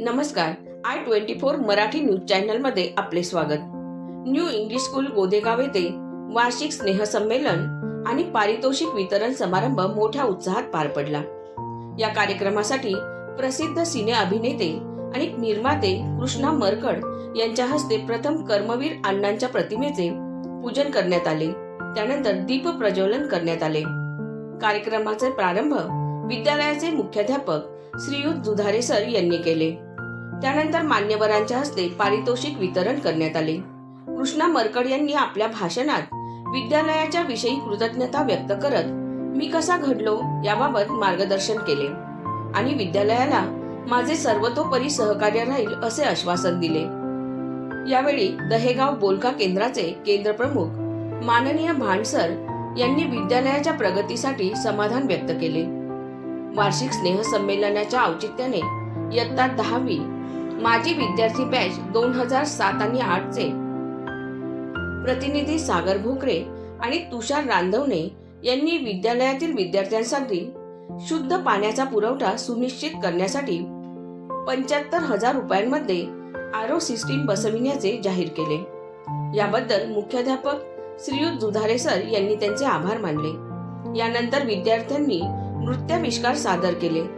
नमस्कार. I twenty four Marathi news चॅनलमध्ये आपले स्वागत. न्यू इंग्लिश स्कूल गोदेगाव येथे वार्षिक स्नेहसंमेलन आणि पारितोषिक वितरण समारंभ मोठ्या उत्साहात पार पडला. या कार्यक्रमासाठी प्रसिद्ध सिने अभिनेते आणि निर्माते कृष्णा मरकड यांच्या हस्ते प्रथम कर्मवीर अण्णांच्या प्रतिमेचे पूजन करण्यात आले. त्यानंतर दीप प्रज्वलन करण्यात आले. कार्यक्रमाचे प्रारंभ विद्यालयाचे मुख्याध्यापक श्रीयुत दुधारे सर यांनी केले. त्यानंतर मान्यवरांच्या हस्ते पारितोषिक वितरण करण्यात आले. कृष्णा मरकड यांनी आपल्या भाषणात विद्यालयाच्या विषयी कृतज्ञता व्यक्त करत मी कसा घडलो याबाबत मार्गदर्शन केले आणि विद्यालयाला माझे सर्वतोपरी सहकार्य राहील असे आश्वासन दिले. यावेळी दहेगाव बोलका केंद्राचे केंद्र प्रमुख माननीय भांडसर यांनी विद्यालयाच्या प्रगतीसाठी समाधान व्यक्त केले. वार्षिक स्नेह संमेलनाच्या औचित्याने इयत्ता दहावी माजी विद्यार्थी बॅच दोन हजार सात आणि आठचे. प्रतिनिधी सागर भोकरे आणि तुषार रांधवणे यांनी विद्यालयातील विद्यार्थ्यांसाठी शुद्ध पाण्याचा पुरवठा सुनिश्चित करण्यासाठी पंच्याहत्तर हजार रुपयांमध्ये आरो सिस्टीम बसविण्याचे जाहीर केले. याबद्दल मुख्याध्यापक श्रीयुत दुधारे सर यांनी त्यांचे आभार मानले. यानंतर विद्यार्थ्यांनी नृत्याविष्कार सादर केले.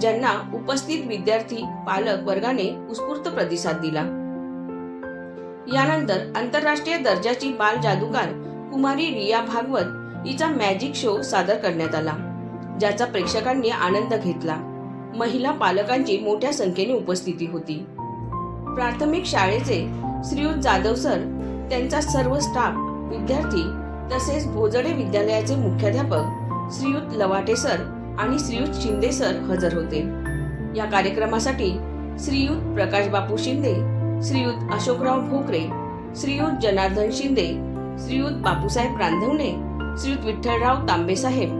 ज्यांना उपस्थित विद्यार्थी पालक वर्गाने उत्स्फूर्त प्रतिसाद दिला. यानंतर आंतरराष्ट्रीय दर्जाची बाल जादूकार कुमारी रिया भागवत हिचा मॅजिक शो सादर करण्यात आला ज्याचा प्रेक्षकांनी आनंद घेतला. महिला पालकांची मोठ्या संख्येने उपस्थिती होती. प्राथमिक शाळेचे श्रीयुत जाधव सर त्यांचा सर्व स्टाफ विद्यार्थी तसेच भोजडे विद्यालयाचे मुख्याध्यापक श्रीयुत लवाटे सर आणि श्रीयुत शिंदे सर हजर होते. या कार्यक्रमासाठी श्रीयुत प्रकाश बापू शिंदे श्रीयुत अशोकराव भोकरे श्रीयुत जनार्दन शिंदे श्रीयुत बापूसाहेब रांधवणे श्रीयुत विठ्ठलराव तांबे साहेब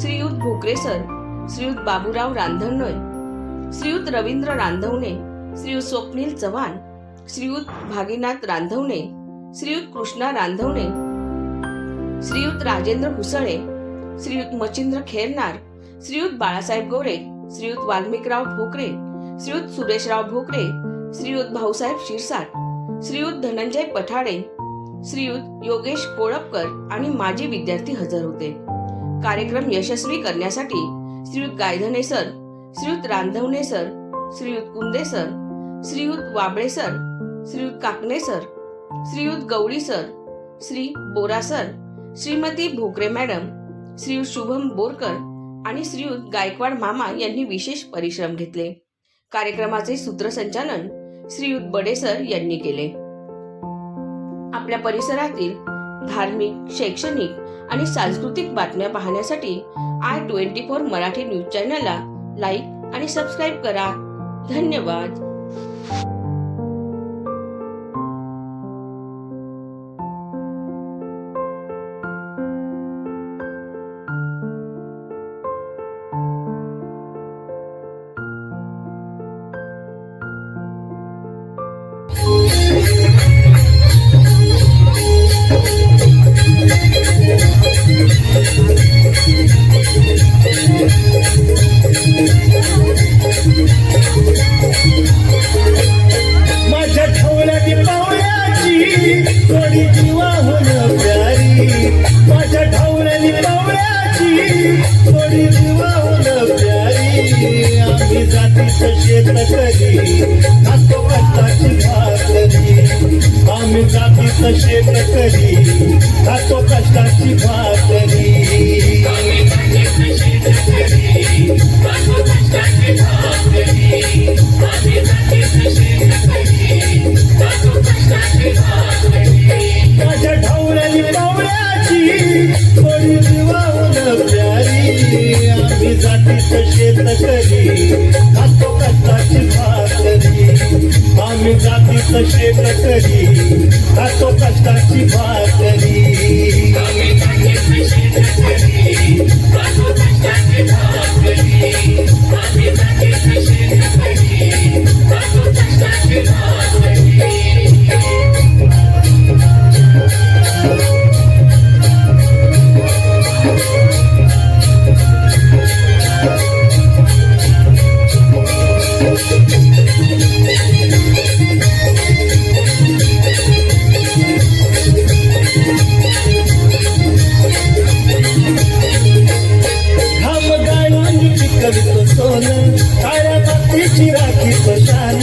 श्रीयुत भोकरे सर श्रीयुत बाबूराव रांधवणे श्रीयुत रवींद्र रांधवणे श्रीयुत स्वप्नील चव्हाण श्रीयुत भागीनाथ रांधवणे श्रीयुत कृष्णा रांधवणे श्रीयुत राजेंद्र हुसळे श्रीयुत मचिंद्र खेरनार श्रीयुत बाळासाहेब गोरे श्रीयुत वाल्मिकराव भोकरे श्रीयुत सुरेशराव भोकरे श्रीयुत भाऊसाहेब शिरसाट श्रीयुत धनंजय पठाडे श्रीयुत योगेश कोळपकर आणि माजी विद्यार्थी हजर होते. कार्यक्रम यशस्वी करण्यासाठी Shriyut Gaydhane sir Shriyut Randhavane sir Shriyut Kunde sir Shriyut Wabale sir Shriyut Kakne sir Shriyut Gawali sir Shri Bora sir Shrimati Bhokare madam Shriyut Shubham Borkar आणि श्रीयुत गायकवाड मामा यांनी विशेष परिश्रम घेतले. कार्यक्रमाचे सूत्रसंचालन श्रीयुत बडे सर यांनी केले. आपल्या परिसरातील धार्मिक शैक्षणिक आणि सांस्कृतिक बातम्या पाहण्यासाठी I twenty four Marathi news चॅनलला लाईक आणि सबस्क्राईब करा. धन्यवाद. माझ्या ढवळ्याची पावळ्याची थोडी जीवा होण प्यारी माझ्या ढवळ्यानी पावळ्याची थोडी जीवा होण प्यारी आम्ही जातीचं शेत करी खातो कष्टाची भाकरी. आम्ही जातीचं शेत करी खातो कष्टाची भाकरी. कसे शेत करी कष्टाची भाकरी. ಕೊಟ್ಟಾನ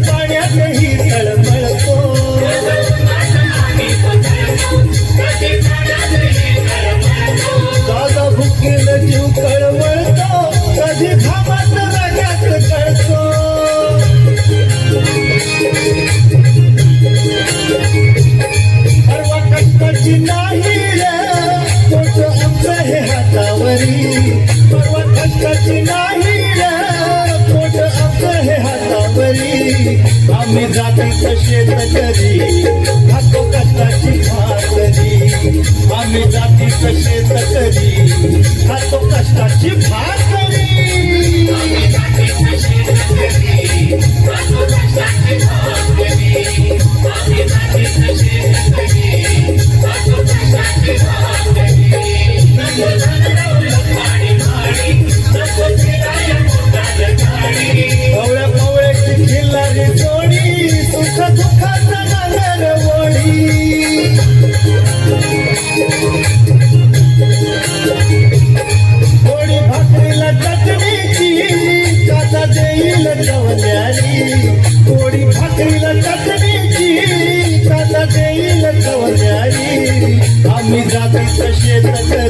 Bye. आम्ही जातीचं शेत करी खातो कष्टाची भाकरी आम्ही जातीचं शेत करी खातो कष्टाची भाकरी देईल चवल्यारी भाकरीला चटणीची काचा देईल चवल्यारी आम्ही जाती तसे करी